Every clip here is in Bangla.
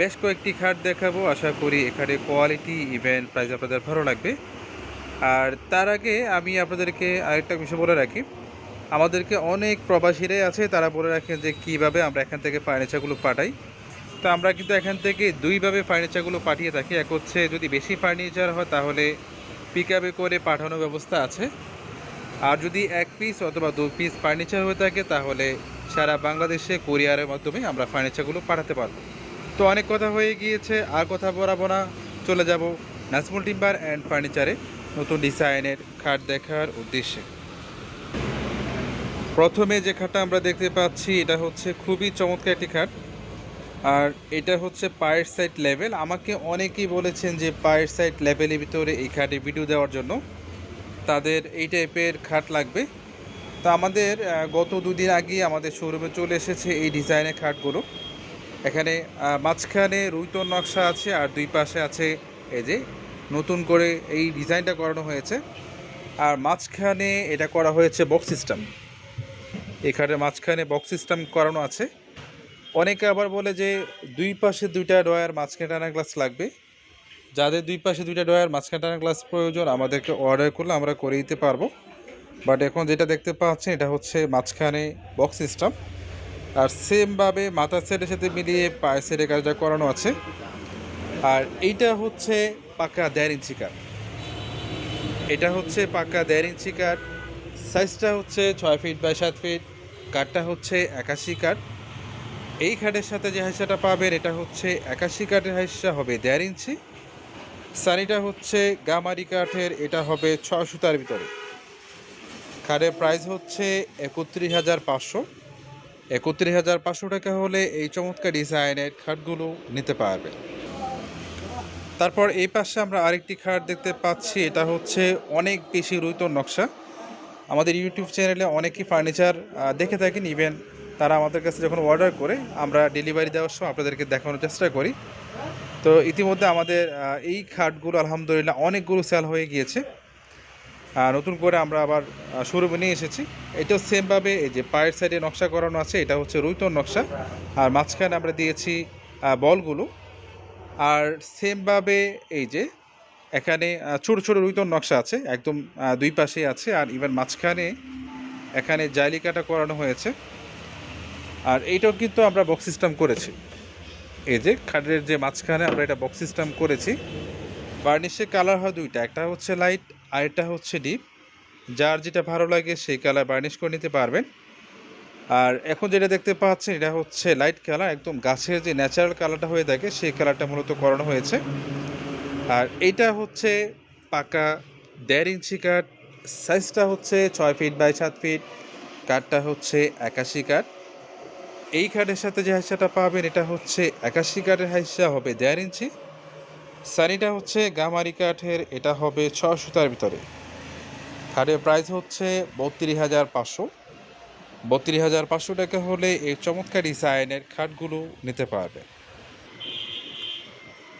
বেশ কয়েকটি খাট দেখাবো, আশা করি এখানে কোয়ালিটি ইভেন্ট প্রাইস আপনাদের ভালো লাগবে। আর তার আগে আমি আপনাদেরকে আরেকটা বিষয় বলে রাখি। আমাদেরকে অনেক প্রবাসীরাই আছে, তারা বলে রাখেন যে কীভাবে আমরা এখান থেকে ফার্নিচারগুলো পাঠাই। তো আমরা কিন্তু এখান থেকে দুইভাবে ফার্নিচারগুলো পাঠিয়ে থাকি। এক হচ্ছে যদি বেশি ফার্নিচার হয়, তাহলে পিক করে পাঠানোর ব্যবস্থা আছে। আর যদি এক পিস অথবা দু পিস ফার্নিচার হয়ে থাকে, তাহলে সারা বাংলাদেশে কোরিয়ারের মাধ্যমে আমরা ফার্নিচারগুলো পাঠাতে পারব। তো অনেক কথা হয়ে গিয়েছে, আর কথা বলাবো না। চলে যাব নাজমুল টিম্বার অ্যান্ড ফার্নিচারে নতুন ডিজাইনের খাট দেখার উদ্দেশ্যে। প্রথমে যে খাটটা আমরা দেখতে পাচ্ছি, এটা হচ্ছে খুবই চমৎকার একটি খাট। আর এটা হচ্ছে পায়ের সাইড লেভেল আমাকে অনেকেই বলেছেন যে পায়ের সাইড লেভেলের ভিতরে এই খাটে ভিডিও দেওয়ার জন্য। তাদের এই টাইপের খাট লাগবে। তো আমাদের গত দুদিন আগে আমাদের শোরুমে চলে এসেছে এই ডিজাইনের খাটগুলো। এখানে মাঝখানে রুইতর নকশা আছে আর দুই পাশে আছে এই যে নতুন করে এই ডিজাইনটা করানো হয়েছে। আর মাঝখানে এটা করা হয়েছে বক্স সিস্টেম এখানে মাঝখানে বক্স সিস্টেম করানো আছে। অনেকে আবার বলে যে দুই পাশে দুইটা ডয়ার মাঝখানে টানা গ্লাস লাগবে। যাদের দুই পাশে দুইটা ডয়ার মাঝখানে টানা গ্লাস প্রয়োজন, আমাদেরকে অর্ডার করলে আমরা করে দিতে পারব। বাট এখন যেটা দেখতে পাচ্ছেন, এটা হচ্ছে মাঝখানে বক্স সিস্টেম আর সেমভাবে মাথার সেটের সাথে মিলিয়ে পায়ের সেটের কাজটা করানো আছে। আর এইটা হচ্ছে পাকা দেড় ইঞ্চি কাঠ। এটা হচ্ছে পাকা দেড় ইঞ্চি কাঠ। সাইজটা হচ্ছে ছয় ফিট বাই সাত ফিট। কাঠটা হচ্ছে একাশি কাঠ। এই খাটের সাথে যে হাইসাটা পাবেন, এটা হচ্ছে একাশি কাঠের হাইসা হবে দেড় ইঞ্চি। সানিটা হচ্ছে গামারি কাঠের, এটা হবে ছয় সুতার ভিতরে। খাটের প্রাইস হচ্ছে একত্রিশ হাজার পাঁচশো। একত্রিশ হাজার পাঁচশো টাকা হলে এই চমৎকার ডিজাইনের খাটগুলো নিতে পারবে। তারপর এই পাশে আমরা আরেকটি খাট দেখতে পাচ্ছি, এটা হচ্ছে অনেক বেশি রুইতর নকশা। আমাদের ইউটিউব চ্যানেলে অনেকেই ফার্নিচার দেখে থাকেন, ইভেন তারা আমাদের কাছে যখন অর্ডার করে, আমরা ডেলিভারি দেওয়ার সময় আপনাদেরকে দেখানোর চেষ্টা করি। তো ইতিমধ্যে আমাদের এই খাটগুলো আলহামদুলিল্লাহ অনেকগুলো সেল হয়ে গিয়েছে। নতুন করে আমরা আবার শোরুমে নিয়ে এসেছি। এটাও সেমভাবে এই যে পায়ের সাইডে নকশা করানো আছে, এটা হচ্ছে রুইতর নকশা। আর মাঝখানে আমরা দিয়েছি বলগুলো। আর সেমভাবে এই যে এখানে ছোট ছোট রুইতর নকশা আছে, একদম দুই পাশে আছে। আর ইভেন মাঝখানে এখানে জাইলিকাটা করানো হয়েছে। আর এইটাও কিন্তু আমরা বক্স সিস্টেম করেছি। এই যে খাটের যে মাঝখানে আমরা এটা বক্স সিস্টেম করেছি। বার্নিশের কালার হয় দুইটা, একটা হচ্ছে লাইট আরেকটা হচ্ছে ডিপ, যার যেটা ভালো লাগে সেই কালার বার্নিশ করে নিতে পারবেন। আর এখন যেটা দেখতে পাচ্ছেন, এটা হচ্ছে লাইট কালার, একদম গাছের যে ন্যাচারাল কালারটা হয়ে থাকে সেই কালারটা মূলত করানো হয়েছে। আর এইটা হচ্ছে পাকা দেড় ইঞ্চি কাঠ, সাইজটা হচ্ছে ছয় ফিট বাই সাত ফিট, কাঠটা হচ্ছে একাশি কাঠ। এই কাঠের সাথে যে হাইসাটা পাবেন, এটা হচ্ছে একাশি কাঠের হাইসা হবে দেড় ইঞ্চি। সানিটা হচ্ছে গামারি কাঠের এটা হবে ছ সুতার ভিতরে। খাটের প্রাইস হচ্ছে বত্রিশ হাজার পাঁচশো। বত্রিশ হাজার পাঁচশো টাকা হলে এই চমৎকার ডিজাইনের খাটগুলো নিতে পারবে।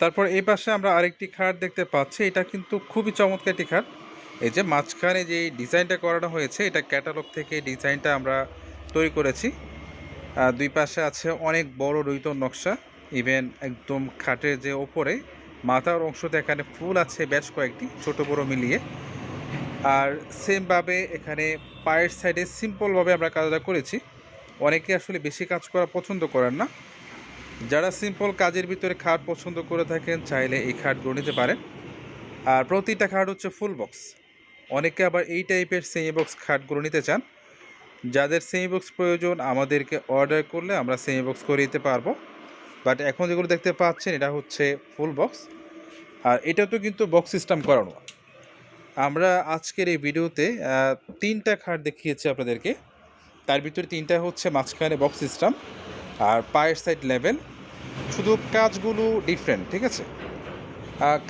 তারপর এই পাশে আমরা আরেকটি খাট দেখতে পাচ্ছি, এটা কিন্তু খুবই চমৎকার একটি খাট। এই যে মাঝখানে যে ডিজাইনটা করানো হয়েছে, এটা ক্যাটালগ থেকে ডিজাইনটা আমরা তৈরি করেছি। দুই পাশে আছে অনেক বড় রৈত নকশা ইভেন একদম খাটের যে ওপরে। মাথার অংশতে এখানে ফুল আছে বেশ কয়েকটি, ছোট বড় মিলিয়ে। আর সেমভাবে এখানে পায়ের সাইডে সিম্পলভাবে আমরা কাজটা করেছি। অনেকে আসলে বেশি কাজ করা পছন্দ করেন না। যারা সিম্পল কাজের ভিতরে খাট পছন্দ করে থাকেন, চাইলে এই খাটগুলো নিতে পারেন। আর প্রতিটা খাট হচ্ছে ফুল বক্স অনেকে আবার এই টাইপের সেমি বক্স খাটগুলো নিতে চান। যাদের সেমি বক্স প্রয়োজন, আমাদেরকে অর্ডার করলে আমরা সেমি বক্স করে দিতে পারব। বাট এখন যেগুলো দেখতে পাচ্ছেন, এটা হচ্ছে ফুল বক্স আর এটা তো কিন্তু বক্স সিস্টেম করানো। আমরা আজকের এই ভিডিওতে তিনটা খাট দেখিয়েছি আপনাদেরকে। তার ভিতরে তিনটা হচ্ছে মাঝখানে বক্স সিস্টেম আর পায়ের সাইড লেভেল শুধু কাজগুলো ডিফারেন্ট ঠিক আছে?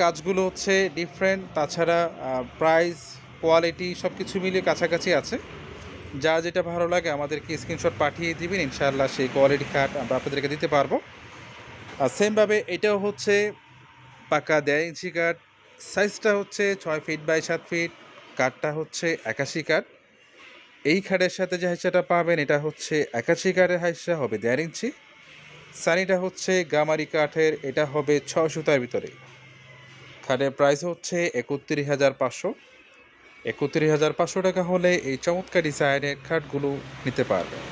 কাজগুলো হচ্ছে ডিফারেন্ট তাছাড়া প্রাইস কোয়ালিটি সব কিছু মিলিয়ে কাছাকাছি আছে। যা যেটা ভালো লাগে আমাদেরকে স্ক্রিনশট পাঠিয়ে দিবেন, ইনশাআল্লাহ সেই কোয়ালিটি কার্ড আমরা আপনাদেরকে দিতে পারব। আর সেমভাবে এটাও হচ্ছে পাকা দেড় ইঞ্চি কাঠ সাইজটা হচ্ছে ছয় ফিট বাই সাত ফিট কাঠটা হচ্ছে একাশি কাঠ। এই খাটের সাথে যে হাইসাটা পাবেন, এটা হচ্ছে একাশি কাঠের হাইসা, হবে দেড় ইঞ্চি। সানিটা হচ্ছে গামারি কাঠের, এটা হবে ছ সুতার ভিতরে। খাটের প্রাইস হচ্ছে একত্রিশ হাজার পাঁচশো। একত্রিশ হাজার পাঁচশো টাকা হলে এই চমৎকার ডিজাইনের খাটগুলো নিতে পারবেন।